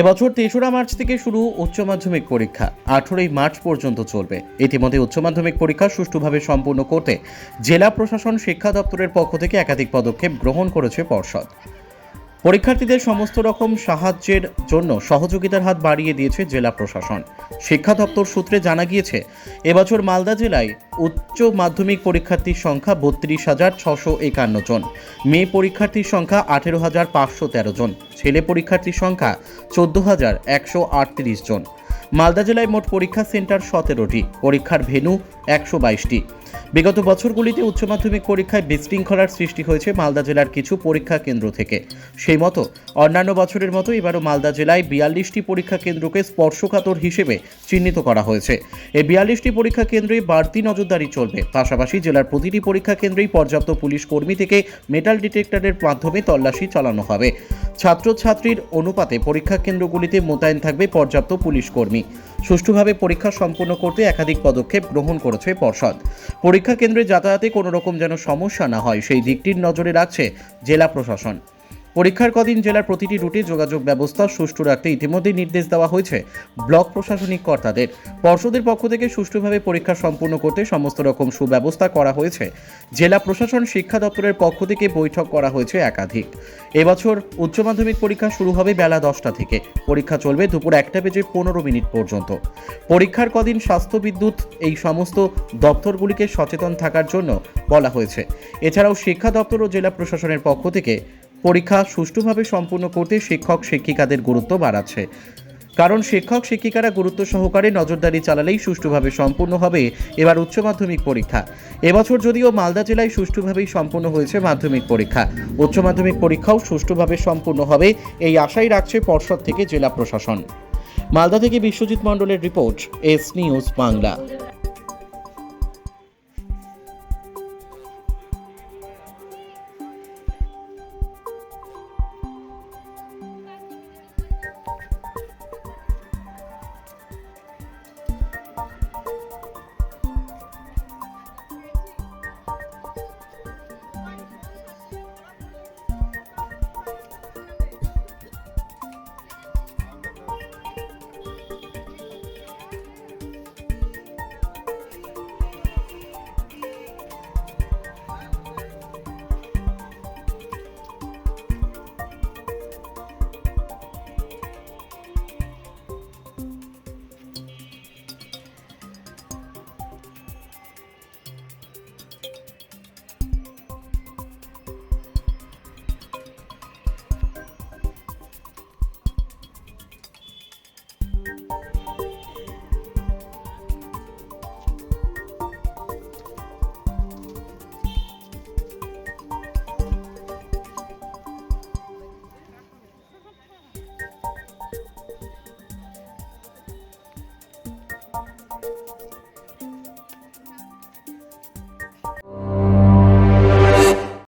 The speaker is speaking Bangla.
এবছর তেসরা মার্চ থেকে শুরু উচ্চ মাধ্যমিক পরীক্ষা। আঠেরোই মার্চ পর্যন্ত চলবে। ইতিমধ্যে উচ্চ মাধ্যমিক পরীক্ষা সুষ্ঠুভাবে সম্পূর্ণ করতে জেলা প্রশাসন, শিক্ষা দপ্তরের পক্ষ থেকে একাধিক পদক্ষেপ গ্রহণ করেছে পর্ষদ। পরীক্ষার্থীদের সমস্ত রকম সাহায্যের জন্য সহযোগিতার হাত বাড়িয়ে দিয়েছে জেলা প্রশাসন। শিক্ষা দপ্তর সূত্রে জানা গিয়েছে, এবছর মালদা জেলায় উচ্চ মাধ্যমিক পরীক্ষার্থীর সংখ্যা বত্রিশ হাজার ছশো একান্ন জন, মেয়ে পরীক্ষার্থীর সংখ্যা আঠেরো হাজার পাঁচশো তেরো জন, ছেলে পরীক্ষার্থীর সংখ্যা চোদ্দ হাজার একশো আটত্রিশ জন। মালদা জেলায় মোট পরীক্ষা সেন্টার সতেরোটি। পরীক্ষার ভেন্যু একশো বাইশটি। বিগত বছরগুলিতে উচ্চ মাধ্যমিক পরীক্ষায় বিশৃঙ্খলার সৃষ্টি হয়েছে মালদা জেলার কিছু পরীক্ষা কেন্দ্র থেকে। সেই মতো অন্যান্য বছরের মতো এবারও মালদা জেলায় বিয়াল্লিশটি পরীক্ষা কেন্দ্রকে স্পর্শকাতর হিসেবে চিহ্নিত করা হয়েছে। এই বিয়াল্লিশটি পরীক্ষা কেন্দ্রে বাড়তি নজরদারি চলবে। পাশাপাশি জেলার প্রতিটি পরীক্ষা কেন্দ্রেই পর্যাপ্ত পুলিশ কর্মী থেকে মেটাল ডিটেক্টরের মাধ্যমে তল্লাশি চালানো হবে। ছাত্রছাত্রীর অনুপাতে পরীক্ষা কেন্দ্রগুলিতে মোতায়েন থাকবে পর্যাপ্ত পুলিশ কর্মী। সুষ্ঠুভাবে পরীক্ষা সম্পন্ন করতে একাধিক পদক্ষেপ গ্রহণ করেছে পর্ষদ। পরীক্ষা কেন্দ্রে যাতায়াতে কোনো রকম যেন সমস্যা না হয়, সেই দিকটির নজরে রাখছে জেলা প্রশাসন। পরীক্ষার কদিন জেলার প্রতিটি রুটে যোগাযোগ ব্যবস্থা সুষ্ঠু রাখতে ইতিমধ্যেই নির্দেশ দেওয়া হয়েছে ব্লক প্রশাসনিক কর্তাদের। পর্ষদের পক্ষ থেকে সুষ্ঠুভাবে পরীক্ষা সম্পূর্ণ করতে সমস্ত রকম সুব্যবস্থা করা হয়েছে। জেলা প্রশাসন, শিক্ষা দপ্তরের পক্ষ থেকে বৈঠক করা হয়েছে একাধিক। এবছর উচ্চ মাধ্যমিক পরীক্ষা শুরু হবে বেলা দশটা থেকে। পরীক্ষা চলবে দুপুর একটা বেজে পনেরো মিনিট পর্যন্ত। পরীক্ষার কদিন স্বাস্থ্য, বিদ্যুৎ এই সমস্ত দপ্তরগুলিকে সচেতন থাকার জন্য বলা হয়েছে। এছাড়াও শিক্ষা দপ্তর ও জেলা প্রশাসনের পক্ষ থেকে পরীক্ষা সুষ্ঠুভাবে সম্পূর্ণ করতে শিক্ষক শিক্ষিকাদের গুরুত্ব বাড়াচ্ছে। কারণ শিক্ষক শিক্ষিকারা গুরুত্ব সহকারে নজরদারি চালালেই সুষ্ঠুভাবে সম্পূর্ণ হবে, এবার উচ্চ মাধ্যমিক পরীক্ষা। এবছর যদিও মালদা জেলায় সুষ্ঠুভাবেই সম্পূর্ণ হয়েছে মাধ্যমিক পরীক্ষা। উচ্চ মাধ্যমিক পরীক্ষাও সুষ্ঠুভাবে সম্পূর্ণ হবে, এই আশাই রাখছে পর্ষদ থেকে জেলা প্রশাসন। মালদা থেকে বিশ্বজিৎ মণ্ডলের রিপোর্ট, এস নিউজ বাংলা।